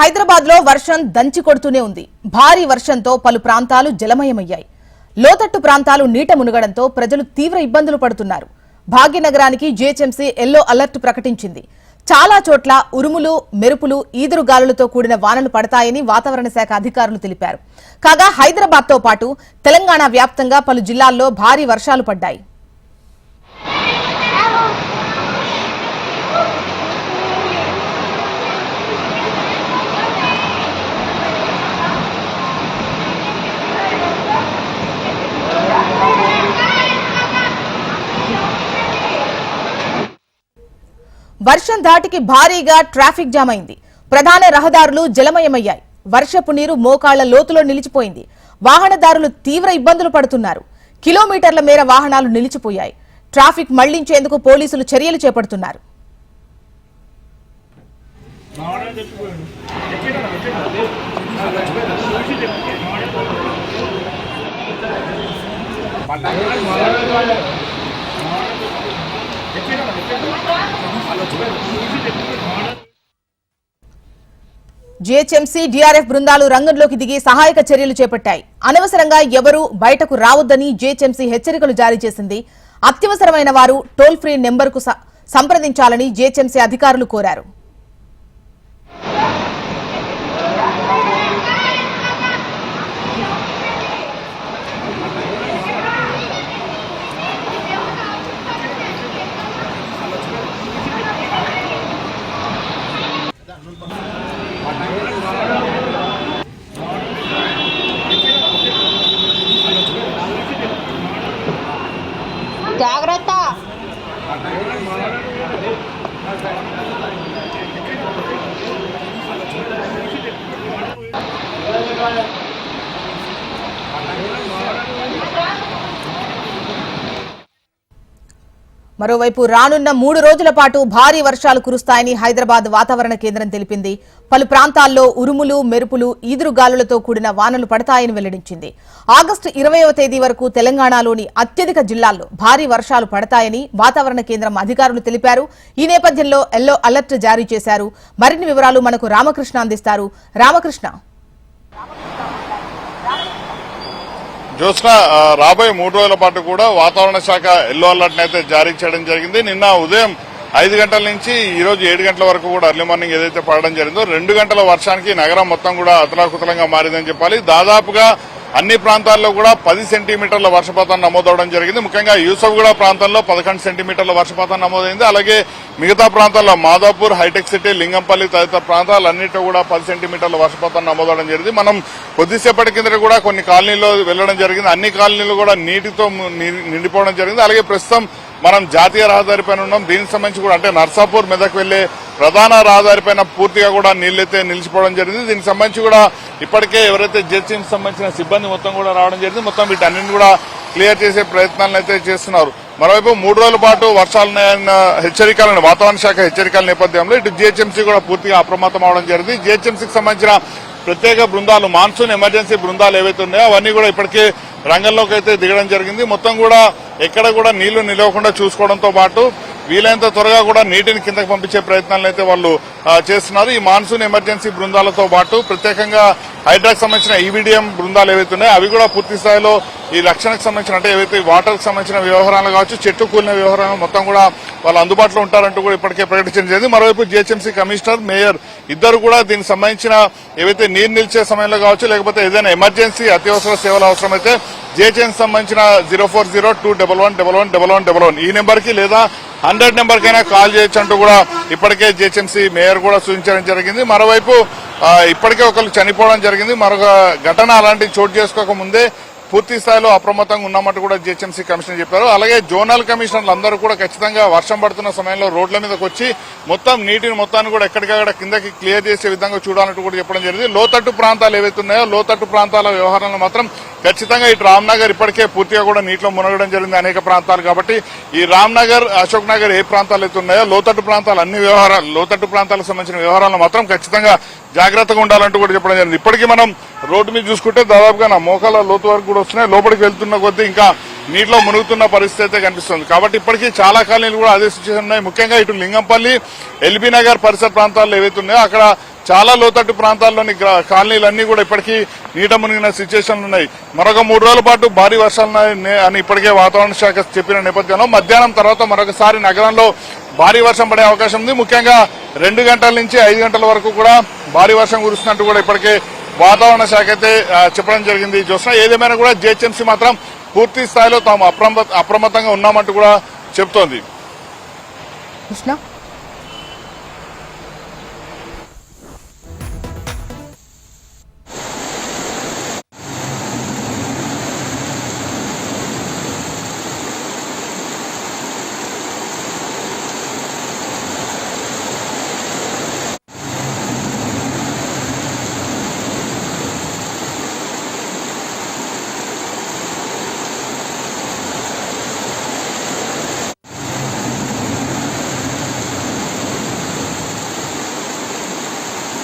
హైదరాబాద్లో వర్షం దంచి కొడుతూనే ఉంది. భారీ వర్షంతో పలు ప్రాంతాలు జలమయమయ్యాయి. లోతట్టు ప్రాంతాలు నీట మునగడంతో ప్రజలు తీవ్ర ఇబ్బందులు పడుతున్నారు. భాగ్యనగరానికి జీహెచ్ఎంసీ ఎల్లో అలర్ట్ ప్రకటించింది. చాలా చోట్ల ఉరుములు మెరుపులు ఈదురుగాలులతో కూడిన వానలు పడతాయని వాతావరణ శాఖ అధికారులు తెలిపారు. కాగా హైదరాబాద్తో పాటు తెలంగాణ వ్యాప్తంగా పలు జిల్లాల్లో భారీ వర్షాలు పడ్డాయి. వర్షం ధాటికి భారీగా ట్రాఫిక్ జామ్ అయింది. ప్రధాన రహదారులు జలమయమయ్యాయి. వర్షపు నీరు మోకాళ్ళ లోతులో నిలిచిపోయింది. వాహనదారులు తీవ్ర ఇబ్బందులు పడుతున్నారు. కిలోమీటర్ల మేర వాహనాలు నిలిచిపోయాయి. ట్రాఫిక్ మళ్ళించేందుకు పోలీసులు చర్యలు చేపడుతున్నారు. జీహెచ్ఎంసీ డిఆర్ఎఫ్ బృందాలు రంగంలోకి దిగి సహాయక చర్యలు చేపట్టాయి. అనవసరంగా ఎవరూ బయటకు రావద్దని జీహెచ్ఎంసీ హెచ్చరికలు జారీ చేసింది. అత్యవసరమైన వారు టోల్ ఫ్రీ నెంబర్కు సంప్రదించాలని జీహెచ్ఎంసీ అధికారులు కోరారు. Thank you. మరోవైపు రానున్న మూడు రోజుల పాటు భారీ వర్షాలు కురుస్తాయని హైదరాబాద్ వాతావరణ కేంద్రం తెలిపింది. పలు ప్రాంతాల్లో ఉరుములు మెరుపులు ఈదురుగాలులతో కూడిన వానలు పడతాయని వెల్లడించింది. ఆగస్టు ఇరవయవ తేదీ వరకు తెలంగాణలోని అత్యధిక జిల్లాల్లో భారీ వర్షాలు పడతాయని వాతావరణ కేంద్రం అధికారులు తెలిపారు. ఈ నేపథ్యంలో ఎల్లో అలర్ట్ జారీ చేశారు. మరిన్ని వివరాలు మనకు రామకృష్ణ అందిస్తారు. రామకృష్ణ. జ్యోత్స్న రాబోయే మూడు రోజుల పాటు కూడా వాతావరణ శాఖ ఎల్లో అలర్ట్ అయితే జారీ చేయడం జరిగింది. నిన్న ఉదయం ఐదు గంటల నుంచి ఈ రోజు ఏడు గంటల వరకు కూడా అర్లీ మార్నింగ్ ఏదైతే పడడం జరిగిందో రెండు గంటల వర్షానికి నగరం మొత్తం కూడా అతలాకుతలంగా మారిందని చెప్పాలి. దాదాపుగా అన్ని ప్రాంతాల్లో కూడా పది సెంటీమీటర్ల వర్షపాతం నమోదవడం జరిగింది. ముఖ్యంగా యూసఫ్గూడ ప్రాంతంలో పదకొండు సెంటీమీటర్ల వర్షపాతం నమోదైంది. అలాగే మిగతా ప్రాంతాల్లో మాదాపూర్ హైటెక్ సిటీ లింగంపల్లి తదితర ప్రాంతాలన్నింటిలో కూడా పది సెంటీమీటర్ల వర్షపాతం నమోదవడం జరిగింది. మనం కొద్దిసేపటి కింద కూడా కొన్ని కాలనీల్లో వెళ్ళడం జరిగింది. అన్ని కాలనీలు కూడా నీటితో నిండిపోవడం జరిగింది. అలాగే ప్రస్తుతం మనం జాతీయ రహదారి పైన ఉన్నాం. దీనికి సంబంధించి కూడా అంటే నర్సాపూర్ మెదక్ వెళ్ళే ప్రధాన రహదారి పైన పూర్తిగా కూడా నీళ్ళైతే నిలిచిపోవడం జరిగింది. దీనికి సంబంధించి కూడా ఇప్పటికే ఎవరైతే జెడ్సీకి సంబంధించిన సిబ్బంది మొత్తం కూడా రావడం జరిగింది. మొత్తం వీటన్నింటిని కూడా క్లియర్ చేసే ప్రయత్నాలను అయితే చేస్తున్నారు. మరోవైపు మూడు రోజుల పాటు వర్షాలున్నాయన్న హెచ్చరికలను వాతావరణ శాఖ హెచ్చరికల నేపథ్యంలో ఇటు జీహెచ్ఎంసీ కూడా పూర్తిగా అప్రమత్తం అవడం జరిగింది. జిహెచ్ఎంసీకి సంబంధించిన ప్రత్యేక బృందాలు మాన్సూన్ ఎమర్జెన్సీ బృందాలు ఏవైతే ఉన్నాయో అవన్నీ కూడా ఇప్పటికే రంగంలోకి అయితే దిగడం జరిగింది. మొత్తం కూడా ఎక్కడ కూడా నీళ్ళు నిలవకుండా చూసుకోవడంతో పాటు వీలైనంత త్వరగా కూడా నీటిని కిందకు పంపించే ప్రయత్నాలు అయితే వాళ్ళు చేస్తున్నారు. ఈ మాన్సూన్ ఎమర్జెన్సీ బృందాలతో పాటు ప్రత్యేకంగా హైడ్రాక్ సంబంధించిన ఈవీడీఎం బృందాలు ఏవైతే ఉన్నాయో అవి కూడా పూర్తి స్థాయిలో ఈ రక్షణకు సంబంధించిన అంటే ఏవైతే వాటర్కి సంబంధించిన వ్యవహారాలు కావచ్చు చెట్టు కూలిన వ్యవహారాలు మొత్తం కూడా వాళ్ళు అందుబాటులో ఉంటారంటూ కూడా ఇప్పటికే ప్రకటించడం జరిగింది. మరోవైపు జిహెచ్ఎంసీ కమిషనర్ మేయర్ ఇద్దరు కూడా దీనికి సంబంధించిన ఏవైతే నీరు నిలిచే సమయంలో కావచ్చు లేకపోతే ఏదైనా ఎమర్జెన్సీ అత్యవసర సేవలు అవసరమైతే జిహెచ్ఎంసీ సంబంధించిన zero four zero two double one double one double one double one ఈ నెంబర్కి లేదా హండ్రెడ్ నెంబర్ కైనా కాల్ చేయొచ్చు అంటూ కూడా ఇప్పటికే జిహెచ్ఎంసీ మేయర్ కూడా సూచించడం జరిగింది. మరోవైపు ఇప్పటికే ఒకరు చనిపోవడం జరిగింది. మరొక ఘటన అలాంటి చోటు చేసుకోక ముందే పూర్తి స్థాయిలో అప్రమత్తంగా ఉన్నామంటూ కూడా జిహెచ్ఎంసీ కమిషనర్ చెప్పారు. అలాగే జోనల్ కమిషనర్లు అందరూ కూడా ఖచ్చితంగా వర్షం పడుతున్న సమయంలో రోడ్ల మీదకి వచ్చి మొత్తం నీటిని మొత్తాన్ని కూడా ఎక్కడికక్కడ కిందకి క్లియర్ చేసే విధంగా చూడాలంటూ కూడా చెప్పడం జరిగింది. లోతట్టు ప్రాంతాలు ఏవైతే ఉన్నాయో లోతట్టు ప్రాంతాల వ్యవహారాలను మాత్రం ఖచ్చితంగా ఇటు రామ్నగర్ ఇప్పటికే పూర్తిగా కూడా నీటిలో మునగడం జరిగింది అనేక ప్రాంతాలు కాబట్టి ఈ రామ్నగర్ అశోక్ నగర్ ఏ ప్రాంతాలు అయితే ఉన్నాయో లోతట్టు ప్రాంతాలు అన్ని వ్యవహారాలు లోతట్టు ప్రాంతాలకు సంబంధించిన వ్యవహారాలను మాత్రం ఖచ్చితంగా జాగ్రత్తగా ఉండాలంటూ కూడా చెప్పడం జరిగింది. ఇప్పటికీ మనం రోడ్డు మీద చూసుకుంటే దాదాపుగా నా మోకాల లోతు వరకు కూడా వస్తున్నాయి. లోపలికి వెళ్తున్న కొద్దీ ఇంకా నీటిలో మునుగుతున్న పరిస్థితి అయితే కనిపిస్తుంది. కాబట్టి ఇప్పటికీ చాలా కాలనీలు కూడా అదే సిచ్యువేషన్ ఉన్నాయి. ముఖ్యంగా ఇటు లింగంపల్లి ఎల్బీ నగర్ పరిసర ప్రాంతాల్లో ఏవైతే ఉన్నాయో అక్కడ చాలా లోతట్టు ప్రాంతాల్లోని కాలనీలన్నీ కూడా ఇప్పటికీ నీట మునిగిన సిచ్యువేషన్లు ఉన్నాయి. మరొక మూడు రోజుల పాటు భారీ వర్షాలు అని ఇప్పటికే వాతావరణ శాఖ చెప్పిన నేపథ్యంలో మధ్యాహ్నం తర్వాత మరొకసారి నగరంలో భారీ వర్షం పడే అవకాశం ఉంది. ముఖ్యంగా రెండు గంటల నుంచి ఐదు గంటల వరకు కూడా భారీ వర్షం కురుస్తున్నట్టు కూడా ఇప్పటికే వాతావరణ శాఖ అయితే చెప్పడం జరిగింది. చూసినా ఏదేమైనా కూడా జిహెచ్ఎంసీ మాత్రం పూర్తి స్థాయిలో తాము అప్రమత్తంగా ఉన్నామంటూ కూడా చెప్తోంది. కృష్ణ?